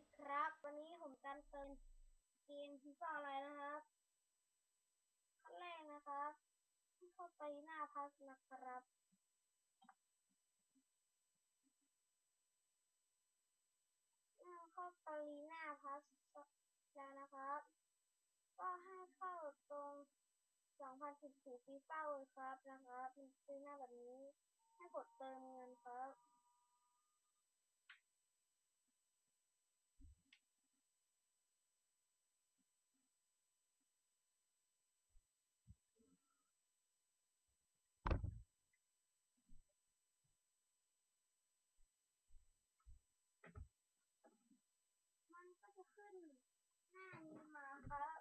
ดีครับ วันนี้ผมการเติมเกมฟีฟ่าอะไรนะครับขั้นแรกนะครับเข้าไปหน้าพัสนะครับ เข้าไปหน้าพัสแล้วนะครับ ก็ให้เข้าตรง 2014ฟีฟ่าเลยครับนะครับมันหน้าแบบนี้ให้กดเติมเงินครับ ขึ้นหน้านี้มาครับ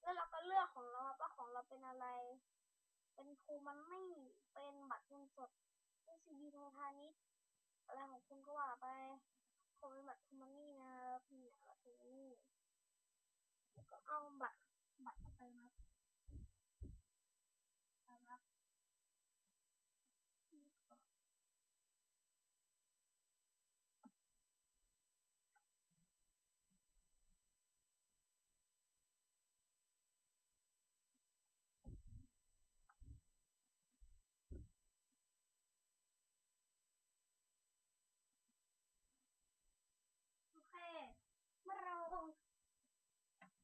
แล้วเราก็เลือกของเราครับว่าของเราเป็นอะไร เป็นทูมันนี่เป็นบัตรเงินสดเป็นซีดีทางพาณิชย์อะไรของคุณก็ว่าไปผมเป็นบัตรทูมันนี่นะครับนี่บัตรทูมันนี่แล้วก็เอาบัตรบัตรไปนะครับนะครับโอเค เมื่อเรา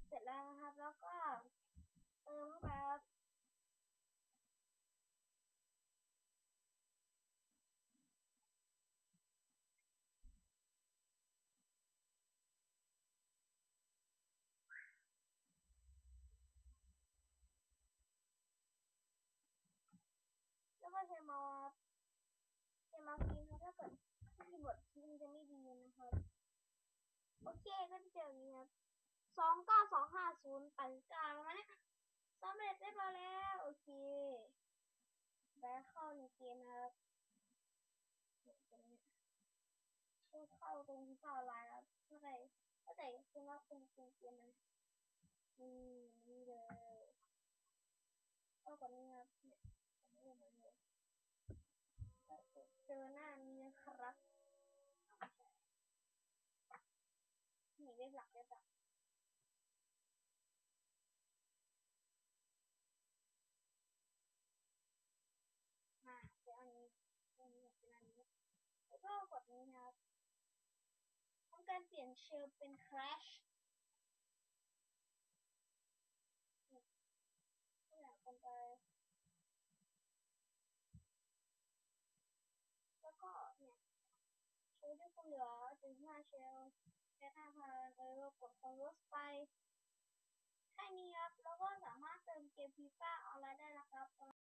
เสร็จแล้วนะครับ แล้วก็เติมเข้าไปครับ แล้วก็เทมาครับเทมาคีย์ครับถ้าเกิดคีย์บอร์ดคีย์จะไม่ดีนะครับ โอเคก็จะเจออย่างนี้ครับสองเก้าสองห้าศูนย์แปดเก้าแล้วนะสำเร็จได้มาแล้ว โอเคแล้วเข้าในเกมนะครับเนี่ยตรงนี้ก็เข้าตรงที่เข้าไลน์ครับเมื่อไหร่เมื่อไหร่คุณว่าคุณคุณเกมมันนี่นี่เลยเข้ากว่านี้ครับเนี่ยเจอหน้านี้นะครับนี่ เว็บหลักเว็บหลักมาเป็นอันนี้อันนี้เป็นอันนี้แล้วก็กดนี้นะครับทำการเปลี่ยนเชลเป็น crash นี่ทุกอย่างเป็นไปแล้วก็เนี่ยเชลที่คุณเหลือถึงห้าเชล แนะทำมาเออบดคอนเวอร์ไปแค่นี้ครับ แล้วก็สามารถเติมเกมฟีฟ่าออนไลน์ได้แล้วครับ